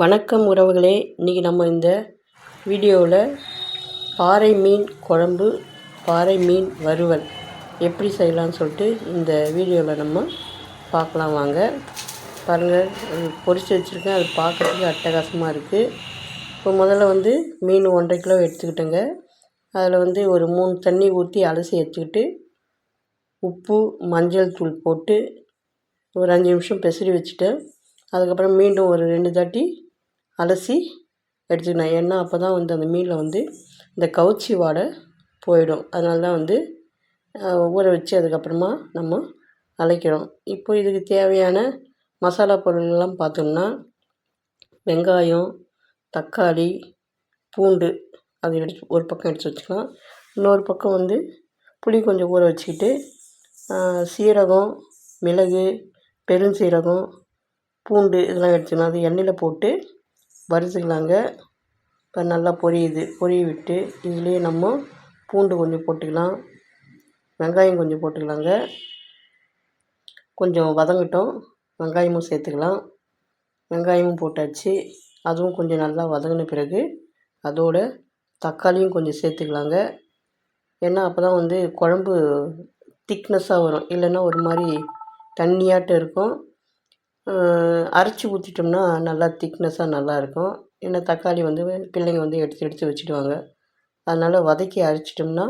வணக்கம் உறவுகளே. இன்றைக்கி நம்ம இந்த வீடியோவில் பாறை மீன் குழம்பு பாறை மீன் வறுவல் எப்படி செய்யலாம்னு சொல்லிட்டு இந்த வீடியோவில் நம்ம பார்க்கலாம் வாங்க. பாருங்கள் பொரித்து வச்சுருக்கேன். அது பார்க்குறதுக்கு அட்டகாசமாக இருக்குது இப்போ முதல்ல வந்து மீன் ஒன்றரை கிலோ எடுத்துக்கிட்டேங்க. அதில் வந்து ஒரு மூணு தண்ணி ஊற்றி அலசி எடுத்துக்கிட்டு உப்பு மஞ்சள் தூள் போட்டு ஒரு அஞ்சு நிமிஷம் பெசரி வச்சுட்டேன். அதுக்கப்புறம் மீண்டும் ஒரு ரெண்டு தாட்டி அலசி எடுத்துக்கணும். ஏன்னா அப்போ தான் வந்து அந்த மீனில் வந்து இந்த கவுச்சி வாடை போயிடும். அதனால தான் வந்து ஊற வச்சு அதுக்கப்புறமா நம்ம அழைக்கிறோம் இப்போ இதுக்கு தேவையான மசாலா பொருள்லாம் பார்த்தோம்னா வெங்காயம் தக்காளி பூண்டு அது எடுத்து ஒரு பக்கம் எடுத்து வச்சுக்கலாம். இன்னொரு பக்கம் வந்து புளி கொஞ்சம் ஊற வச்சுக்கிட்டு சீரகம் மிளகு பெருஞ்சீரகம் பூண்டு இதெல்லாம் எடுத்துக்கணும். அது எண்ணெயில் போட்டு வறுத்துக்கலாங்க இப்போ நல்லா பொரியுது. பொரிய விட்டு இதுலேயே நம்ம பூண்டு கொஞ்சம் போட்டுக்கலாம். வெங்காயம் கொஞ்சம் போட்டுக்கலாங்க. கொஞ்சம் வதங்கட்டும். வெங்காயமும் சேர்த்துக்கலாம். வெங்காயமும் போட்டாச்சு. அதுவும் கொஞ்சம் நல்லா வதங்கின பிறகு அதோட தக்காளியும் கொஞ்சம் சேர்த்துக்கலாங்க. ஏன்னா அப்போ தான் வந்து குழம்பு திக்னஸ்ஸாக வரும். இல்லைன்னா ஒரு மாதிரி தண்ணியாட்டம் இருக்கும். அரைச்சி ஊற்றிட்டோம்னா நல்லா திக்னஸ்ஸாக நல்லாயிருக்கும் ஏன்னா தக்காளி வந்து பிள்ளைங்க வந்து எடுத்து எடுத்து வச்சுடுவாங்க. அதனால் வதக்கி அரைச்சிட்டோம்னா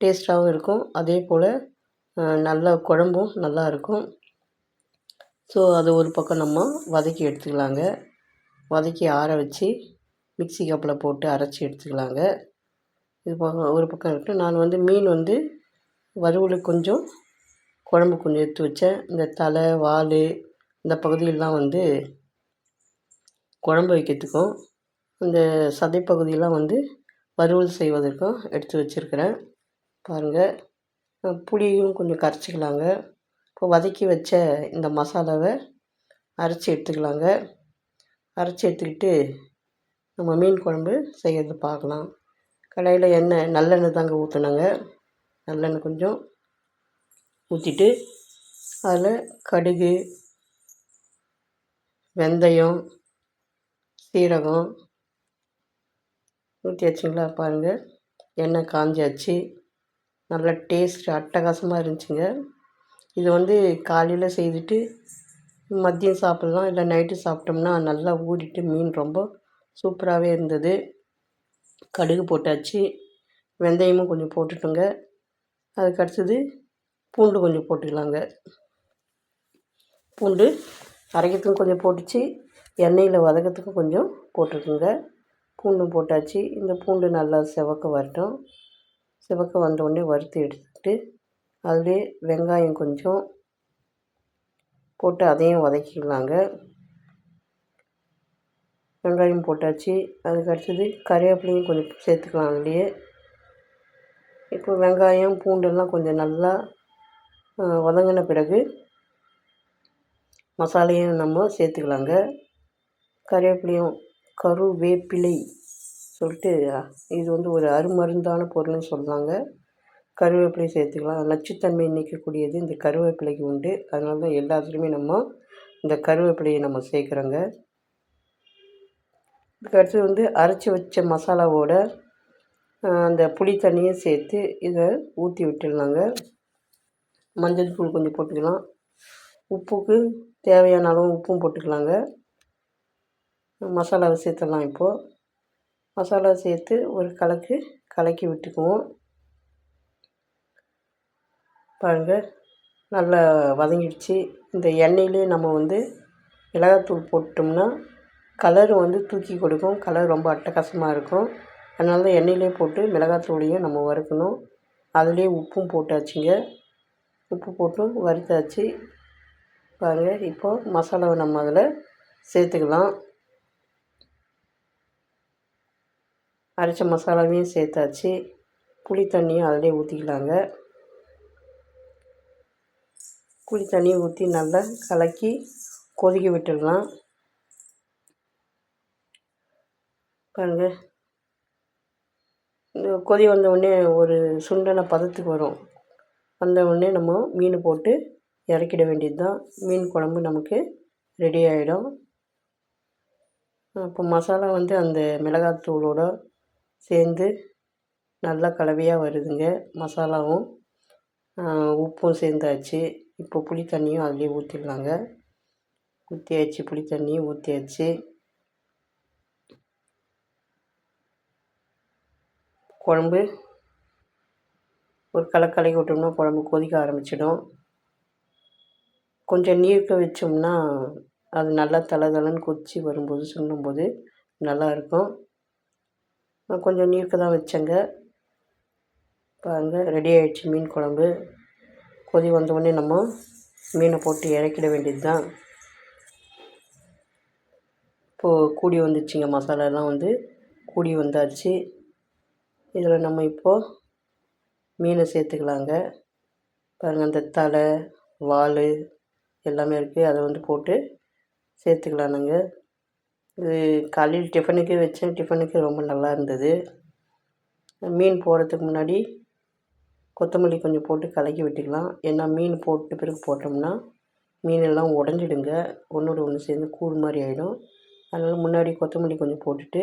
டேஸ்ட்டாகவும் இருக்கும். அதே போல் நல்லா குழம்பும் நல்லா இருக்கும். ஸோ அது ஒரு பக்கம் நம்ம வதக்கி எடுத்துக்கலாங்க. வதக்கி ஆற வச்சு மிக்சி கப்பில் போட்டு அரைச்சி எடுத்துக்கலாங்க. இது ஒரு பக்கம் இருக்கட்டும் நான் வந்து மீன் வந்து வறுவலுக்கு கொஞ்சம் குழம்பு கொஞ்சம் எடுத்து வச்சேன். இந்த தலை வால் இந்த பகுதியிலலாம் வந்து குழம்பு வைக்கிறதுக்கும் இந்த சதைப்பகுதியெல்லாம் வந்து வறுவல் செய்வதற்கும் எடுத்து வச்சுருக்கிறேன். பாருங்கள் புளியும் கொஞ்சம் கரைச்சிக்கலாங்க. இப்போ வதக்கி வச்ச இந்த மசாலாவை அரைச்சி எடுத்துக்கலாங்க. அரைச்சி எடுத்துக்கிட்டு நம்ம மீன் குழம்பு செய்கிறது பார்க்கலாம். கடையில் எண்ணெய் நல்லெண்ணெய் தாங்க ஊற்றினாங்க நல்லெண்ணெய் கொஞ்சம் ஊற்றிட்டு அதில் கடுகு வெந்தயம் சீரகம் ஊற்றி வச்சிங்களா பாருங்கள் எண்ணெய் காஞ்சாச்சு நல்லா டேஸ்ட் அட்டகாசமாக இருந்துச்சுங்க. இது வந்து காலையில் செய்துட்டு மதியம் சாப்பிட்லாம் இல்லை நைட்டு சாப்பிட்டோம்னா நல்லா ஊறிட்டு மீன் ரொம்ப சூப்பராகவே இருந்தது. கடுகு போட்டாச்சு. வெந்தயமும் கொஞ்சம் போட்டுட்டோங்க. அதுக்கு அடுத்தது பூண்டு கொஞ்சம் போட்டுக்கலாங்க. பூண்டு அரைக்கிறதுக்கும் கொஞ்சம் போட்டுச்சு. எண்ணெயில் வதக்கிறதுக்கும் கொஞ்சம் போட்டிருக்குங்க பூண்டும் போட்டாச்சு. இந்த பூண்டு நல்லா செவக்க வரட்டும். செவக்க வந்தோடனே வறுத்து எடுத்துட்டு அதிலே வெங்காயம் கொஞ்சம் போட்டு அதையும் வதக்கிக்கலாங்க வெங்காயம் போட்டாச்சு. அதுக்கு அடுத்தது கறிவேப்பிலையும் கொஞ்சம் சேர்த்துக்கலாம் அதுலேயே. இப்போ வெங்காயம் பூண்டெல்லாம் கொஞ்சம் நல்லா வதங்கின பிறகு மசாலையும் நம்ம சேர்த்துக்கலாங்க. கருவேப்பிலையும் கருவேப்பிலை சொல்லிட்டு இது வந்து ஒரு அருமருந்தான பொருள்னு சொல்கிறாங்க கருவேப்பிலை சேர்த்துக்கலாம். நச்சுத்தன்மை நீக்கக்கூடியது. இந்த கருவேப்பிலைக்கு உண்டு. அதனால தான் எல்லாத்துலேயுமே நம்ம இந்த கருவேப்பிலையை நம்ம சேர்க்குறோங்க. இதுக்கடுத்து வந்து அரைச்சி வச்ச மசாலாவோட அந்த புளி தண்ணியும் சேர்த்து இதை ஊற்றி விட்டுடலாங்க. மஞ்சள் தூள் கொஞ்சம் போட்டுக்கலாம். உப்புக்கு தேவையான அளவு உப்பும் போட்டுக்கலாங்க. மசாலாவை சேர்த்துடலாம் இப்போது மசாலா சேர்த்து ஒரு கலக்கு கலக்கி விட்டுக்குவோம். பாருங்கள் நல்லா வதங்கிடுச்சு. இந்த எண்ணெயிலே நம்ம வந்து மிளகாத்தூள் போட்டோம்னா கலர் வந்து தூக்கி கொடுக்கும். கலர் ரொம்ப அட்டகாசமாக இருக்கும். அதனால தான் எண்ணெயிலே போட்டு மிளகாத்தூளையும் நம்ம வறுக்கணும். அதுலேயே உப்பும் போட்டாச்சுங்க. உப்பு போட்டும் வறுத்தாச்சு. பாருங்கள் இப்போது மசாலாவை நம்ம அதில் சேர்த்துக்கலாம். அரைச்ச மசாலாவையும் சேர்த்தாச்சு. புளி தண்ணியும் அதிலே ஊற்றிக்கலாங்க புளி தண்ணியை ஊற்றி நல்லா கலக்கி கொதிக்க விட்டுடலாம். பாருங்கள் இந்த கொதி வந்த உடனே ஒரு சுண்டனை பதத்துக்கு வரும். வந்த உடனே நம்ம மீன் போட்டு இறக்கிட வேண்டியது தான் மீன் குழம்பு நமக்கு ரெடி ஆகிடும் அப்போ மசாலா வந்து அந்த மிளகாத்தூளோடு சேர்ந்து நல்லா கலவையாக வருதுங்க மசாலாவும். உப்பும் சேர்ந்தாச்சு. இப்போ புளி தண்ணியும் அதிலே ஊற்றிடலாங்க ஊற்றியாச்சு புளி தண்ணியும் ஊற்றியாச்சு குழம்பு ஒரு கலக்கலை கலக்கி விட்டோம்னா குழம்பு கொதிக்க ஆரம்பிச்சிடும். கொஞ்சம் நீர்க்க வச்சோம்னா அது நல்லா தலை தலைன்னு கொதித்து வரும்போது சுண்டும்போது நல்லாயிருக்கும் நான் கொஞ்சம் நீர்க்க தான் வச்சேங்க. பாருங்கள் ரெடி ஆகிடுச்சு மீன் குழம்பு. கொதி வந்தவுடனே நம்ம மீனை போட்டு இறக்கிட வேண்டியது தான் இப்போது கூடி வந்துச்சுங்க மசாலாலாம் வந்து கூடி வந்தாச்சு. இதில் நம்ம இப்போது மீனை சேர்த்துக்கலாங்க. பாருங்கள் அந்த தலை வால் எல்லாமே இருக்குது அதை வந்து போட்டு சேர்த்துக்கலாம் நாங்கள் இது காலையில் டிஃபனுக்கு வச்சேன் டிஃபனுக்கு ரொம்ப நல்லா இருந்தது. மீன் போடுறதுக்கு முன்னாடி கொத்தமல்லி கொஞ்சம் போட்டு கலக்கி விட்டுக்கலாம். ஏன்னா மீன் போட்டு பிறகு போட்டோம்னா மீன் எல்லாம் உடஞ்சிடுங்க. ஒன்றோட ஒன்று சேர்ந்து கூழ் மாதிரி ஆகிடும் அதனால் முன்னாடி கொத்தமல்லி கொஞ்சம் போட்டுட்டு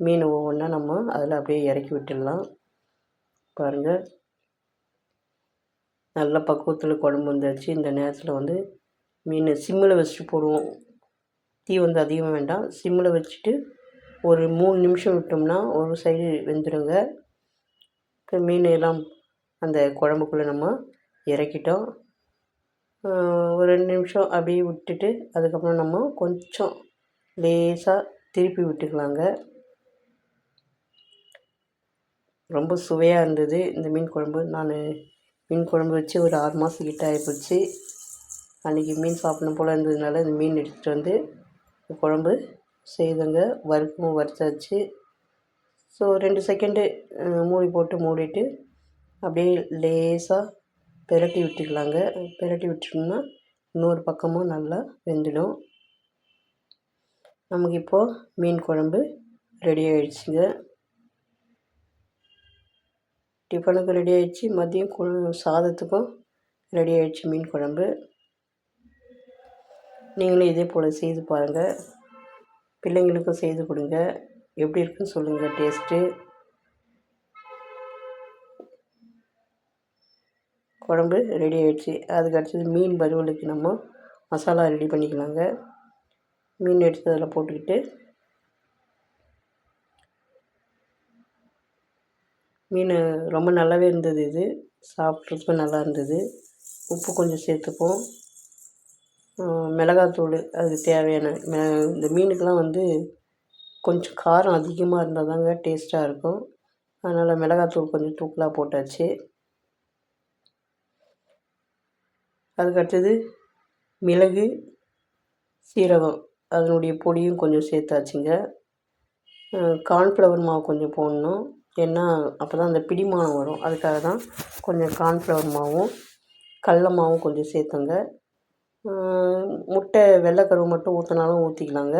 மீன் ஒவ்வொன்றா நம்ம அதில் அப்படியே இறக்கி விட்டுடலாம். பாருங்கள் நல்ல பக்குவத்தில் குழம்பு வந்துடுச்சு இந்த நேரத்தில் வந்து மீன் சிம்மில் வச்சுட்டு போடுவோம். தீ வந்து அதிகமாக வேண்டாம். சிம்மில் வச்சுட்டு ஒரு மூணு நிமிஷம் விட்டோம்னா ஒரு சைடு வெந்துடுங்க இப்போ மீன் எல்லாம் அந்த குழம்புக்குள்ளே நம்ம இறக்கிட்டோம். ஒரு ரெண்டு நிமிஷம் அப்படியே விட்டுட்டு அதுக்கப்புறம் நம்ம கொஞ்சம் லேசாக திருப்பி விட்டுக்கலாங்க. ரொம்ப சுவையாக இருந்தது இந்த மீன் குழம்பு. நான் மீன் குழம்பு வச்சு ஒரு ஆறு மாதம் கிட்ட ஆகிப்போச்சு அன்றைக்கி மீன் சாப்பிடணும் போல் இருந்ததுனால இந்த மீன் எடுத்துகிட்டு வந்து குழம்பு செய்தங்க. வறுப்பும் வறுத்தாச்சு. ஸோ ரெண்டு செகண்டு மூடி போட்டு மூடிட்டு அப்படியே லேசாக பெரட்டி விட்டுக்கலாங்க. பெரட்டி விட்டுட்டோம்னா இன்னொரு பக்கமும் நல்லா வெந்துடும். நமக்கு இப்போது மீன் குழம்பு ரெடி ஆகிடுச்சுங்க டிஃபனுக்கு ரெடி ஆகிடுச்சு மதியம் கு சாதத்துக்கும் ரெடி ஆகிடுச்சு மீன் குழம்பு. நீங்களும் இதே போல் செய்து பாருங்கள் பிள்ளைங்களுக்கும் செய்து கொடுங்க. எப்படி இருக்குன்னு சொல்லுங்கள் டேஸ்ட்டு குழம்பு ரெடி ஆகிடுச்சு அதுக்கு அடுத்தது மீன் வறுவலுக்கு நம்ம மசாலா ரெடி பண்ணிக்கலாங்க. மீன் எடுத்து அதில் போட்டுக்கிட்டு மீன் ரொம்ப நல்லாவே இருந்தது இது. சாப்பிட்றதுக்கு நல்லா இருந்தது. உப்பு கொஞ்சம் சேர்த்துப்போம். மிளகாத்தூள் அதுக்கு தேவையான இந்த மீனுக்கெலாம் வந்து கொஞ்சம் காரம் அதிகமாக இருந்தால் தாங்க டேஸ்ட்டாக இருக்கும். அதனால் மிளகாத்தூள் கொஞ்சம் தூக்கலாக போட்டாச்சு. அதுக்கடுத்தது மிளகு சீரகம் அதனுடைய பொடியும் கொஞ்சம் சேர்த்தாச்சுங்க. கார்ன்ஃப்ளவர் மாவு கொஞ்சம் போடணும். ஏன்னா அப்போ தான் அந்த பிடிமானம் வரும். அதுக்காக தான் கொஞ்சம் கார்ன்ஃப்ளவர் மாவும் கடல மாவும் கொஞ்சம் சேர்த்துங்க. முட்டை வெள்ளைக்கருவு மட்டும் ஊற்றினாலும் ஊற்றிக்கலாங்க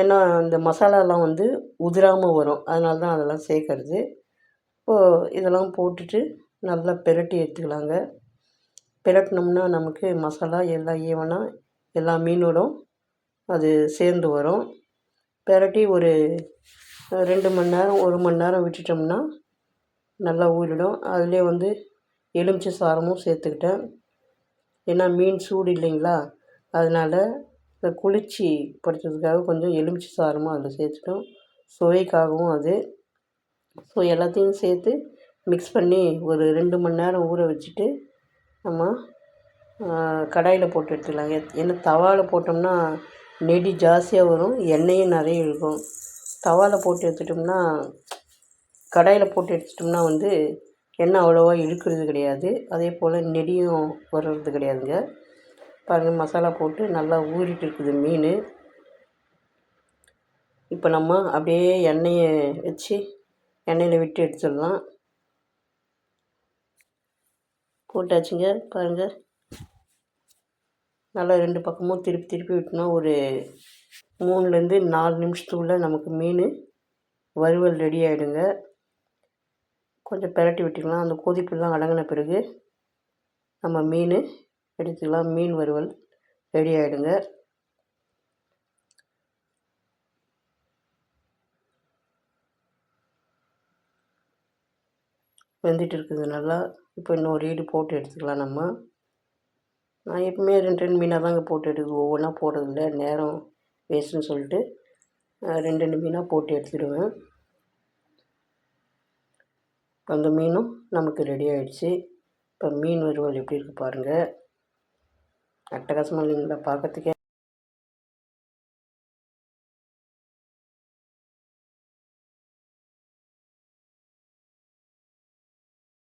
ஏன்னா இந்த மசாலாலாம் வந்து உதிராமல் வரும். அதனால தான் அதெல்லாம் சேர்க்கறது. இப்போது இதெல்லாம் போட்டுட்டு நல்லா பெரட்டி எடுத்துக்கலாங்க. பிரட்டினோம்னா நமக்கு மசாலா எல்லாம் ஈவனாக எல்லா மீனோடும் அது சேர்ந்து வரும். பெரட்டி ஒரு ரெண்டு மணி நேரம் ஒரு மணி நேரம் விட்டுட்டோம்னா நல்லா ஊறிடும். அதிலே வந்து எலுமிச்சை சாரமும் சேர்த்துக்கிட்டேன். ஏன்னா மீன் சூடு இல்லைங்களா? அதனால் இந்த குளிர்ச்சி படுத்துறதுக்காக கொஞ்சம் எலுமிச்சை சாரமும் அதில் சேர்த்துட்டோம். சுவைக்காகவும் அது. ஸோ எல்லாத்தையும் சேர்த்து மிக்ஸ் பண்ணி ஒரு ரெண்டு மணி நேரம் ஊற வச்சுட்டு நம்ம கடாயில் போட்டு எடுத்துக்கலாம். ஏன்னா தவாவில் போட்டோம்னா நெடி ஜாஸ்தியாக வரும் எண்ணெயும் நிறைய இழுக்கும். தவாவில் போட்டு எடுத்துட்டோம்னா கடாயில் போட்டு எடுத்துட்டோம்னா வந்து எண்ணெய் அவ்வளோவா இழுக்கிறது கிடையாது. அதே போல் நெடியும் வர்றது கிடையாதுங்க. பாருங்கள் மசாலா போட்டு நல்லா ஊறிட்டு இருக்குது மீன். இப்போ நம்ம அப்படியே எண்ணெயை வச்சு எண்ணெயில் விட்டு எடுத்துடலாம். போட்டாச்சுங்க பாருங்கள் நல்லா ரெண்டு பக்கமும் திருப்பி திருப்பி விட்டோம்னா ஒரு மூணுலேருந்து நாலு நிமிஷத்துக்குள்ளே நமக்கு மீன் வறுவல் ரெடி ஆகிடுங்க கொஞ்சம் பிரட்டி விட்டுக்கலாம். அந்த கொதிப்புலாம் அடங்கின பிறகு நம்ம மீன் எடுத்துக்கலாம். மீன் வறுவல் ரெடி ஆகிடுங்க வெந்துட்டு இருக்குது நல்லா. இப்போ இன்னொரு ஈடு போட்டு எடுத்துக்கலாம் நம்ம. நான் எப்பவுமே ரெண்டு ரெண்டு மீனாக தாங்க போட்டு எடுக்குது ஒவ்வொன்றா போடுறதில்ல. நேரம் வேஸ்ட்டுன்னு சொல்லிட்டு ரெண்டு ரெண்டு மீனாக போட்டு எடுத்துடுவேன். அந்த மீனும் நமக்கு ரெடி ஆகிடுச்சு இப்போ மீன் வறுவல் எப்படி இருக்குது பாருங்கள் அட்டகாசமாக இல்லைங்களா? பார்க்கறதுக்கே